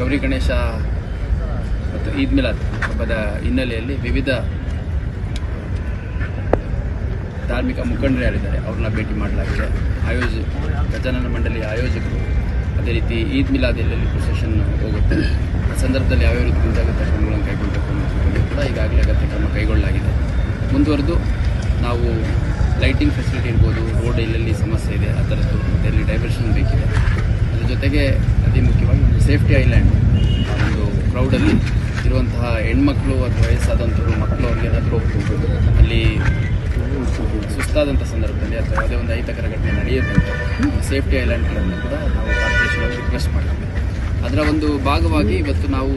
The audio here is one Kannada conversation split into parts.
ಗೌರಿ ಗಣೇಶ ಮತ್ತು ಈದ್ ಮಿಲಾದ್ ಹಬ್ಬದ ಹಿನ್ನೆಲೆಯಲ್ಲಿ ವಿವಿಧ ಧಾರ್ಮಿಕ ಮುಖಂಡರು ಯಾರಿದ್ದಾರೆ, ಅವ್ರನ್ನ ಭೇಟಿ ಮಾಡಲಾಗಿದೆ. ಆಯೋಜ, ಗಜಾನನ ಮಂಡಳಿ ಆಯೋಜಕರು ಅದೇ ರೀತಿ ಈದ್ ಮಿಲಾದ್ ಎಲ್ಲೆಲ್ಲಿ ಪ್ರೊಸೆಷನ್ ಹೋಗುತ್ತೆ, ಆ ಸಂದರ್ಭದಲ್ಲಿ ಯಾವ್ಯಾವ ರೀತಿ ಮುಂಜಾಗ್ರತಾ ಕ್ರಮಗಳನ್ನು ಕೈಗೊಳ್ಳಬೇಕು ಕೂಡ ಈಗಾಗಲೇ ಅಗತ್ಯ ಕ್ರಮ ಕೈಗೊಳ್ಳಲಾಗಿದೆ. ಮುಂದುವರೆದು ನಾವು ಲೈಟಿಂಗ್ ಫೆಸಿಲಿಟಿ ಇರ್ಬೋದು ರೋಡ್ ಎಲ್ಲೆಲ್ಲಿ ಸಮಸ್ಯೆ ಇದೆ, ಆ ಥರದ್ದು ಮತ್ತು ಡೈವರ್ಷನ್ ಬೇಕಿದೆ. ಅದ್ರ ಜೊತೆಗೆ ಸೇಫ್ಟಿ ಐಲ್ಯಾಂಡ್, ಒಂದು ಕ್ರೌಡಲ್ಲಿ ಇರುವಂತಹ ಹೆಣ್ಮಕ್ಳು ಅಥವಾ ವಯಸ್ಸಾದಂಥವ್ರು ಮಕ್ಕಳು ಅವ್ರಿಗೆ ಏನಾದರೂ ಅಲ್ಲಿ ಸುಸ್ತಾದಂಥ ಸಂದರ್ಭದಲ್ಲಿ ಅಥವಾ ಯಾವುದೇ ಒಂದು ಅಹಿತಕರ ಘಟನೆ ನಡೆಯುತ್ತೆ ಸೇಫ್ಟಿ ಐಲ್ಯಾಂಡ್ಗಳನ್ನು ಕೂಡ ನಾವು ಕಾರ್ಪೊರೇಷನ್ ರಿಕ್ವೆಸ್ಟ್ ಮಾಡ್ತೀವಿ. ಅದರ ಒಂದು ಭಾಗವಾಗಿ ಇವತ್ತು ನಾವು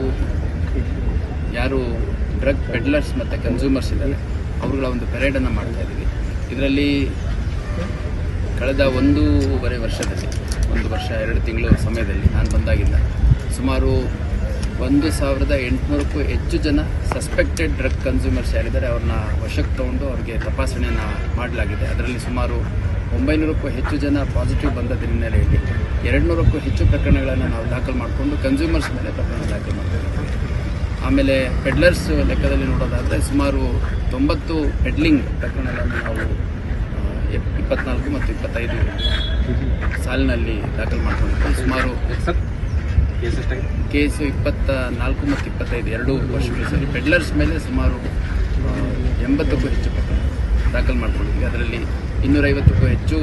ಯಾರು ಡ್ರಗ್ ಪೆಡ್ಲರ್ಸ್ ಮತ್ತು ಕನ್ಸ್ಯೂಮರ್ಸ್ ಇದ್ದಾರೆ, ಅವರುಗಳ ಒಂದು ಪೆರೇಡನ್ನು ಮಾಡ್ತಾ ಇದ್ದೀವಿ ಇದರಲ್ಲಿ ಕಳೆದ ಒಂದೂವರೆ ವರ್ಷದಲ್ಲಿ, ಒಂದು ವರ್ಷ, ಎರಡು ತಿಂಗಳು ಸಮಯದಲ್ಲಿ ನಾನು ಬಂದಾಗಿದ್ದ ಸುಮಾರು ಒಂದು ಸಾವಿರದ ಎಂಟುನೂರಕ್ಕೂ ಹೆಚ್ಚು ಜನ ಸಸ್ಪೆಕ್ಟೆಡ್ ಡ್ರಗ್ ಕನ್ಸ್ಯೂಮರ್ಸ್ ಯಾರಿದ್ದಾರೆ, ಅವ್ರನ್ನ ವಶಕ್ಕೆ ತಗೊಂಡು ಅವ್ರಿಗೆ ತಪಾಸಣೆಯನ್ನು ಮಾಡಲಾಗಿದೆ. ಅದರಲ್ಲಿ ಸುಮಾರು ಒಂಬೈನೂರಕ್ಕೂ ಹೆಚ್ಚು ಜನ ಪಾಸಿಟಿವ್ ಬಂದದ ಹಿನ್ನೆಲೆಯಲ್ಲಿ ಎರಡುನೂರಕ್ಕೂ ಹೆಚ್ಚು ಪ್ರಕರಣಗಳನ್ನು ನಾವು ದಾಖಲು ಮಾಡಿಕೊಂಡು ಕನ್ಸ್ಯೂಮರ್ಸ್ ಮೇಲೆ ಪ್ರಕರಣ ದಾಖಲು ಮಾಡ್ಕೊಂಡಿದ್ದೀವಿ ಆಮೇಲೆ ಪೆಡ್ಲರ್ಸ್ ಲೆಕ್ಕದಲ್ಲಿ ನೋಡೋದಾದರೆ ಸುಮಾರು ತೊಂಬತ್ತು ಪೆಡ್ಲಿಂಗ್ ಪ್ರಕರಣಗಳನ್ನು ನಾವು ಇಪ್ಪತ್ನಾಲ್ಕು ಮತ್ತು ಇಪ್ಪತ್ತೈದು ಸಾಲಿನಲ್ಲಿ ದಾಖಲು ಮಾಡಿಕೊಂಡಿದ್ದು. ಸುಮಾರು ಕೇಸು ಇಪ್ಪತ್ತ ನಾಲ್ಕು ಮತ್ತು ಇಪ್ಪತ್ತೈದು ಎರಡು ವರ್ಷಗಳು ಸೇರಿ. ಪೆಡ್ಲರ್ಸ್ ಮೇಲೆ ಸುಮಾರು ಎಂಬತ್ತಕ್ಕೂ ಹೆಚ್ಚು ದಾಖಲು ಮಾಡಿಕೊಂಡಿದ್ವಿ ಅದರಲ್ಲಿ ಇನ್ನೂರೈವತ್ತಕ್ಕೂ ಹೆಚ್ಚು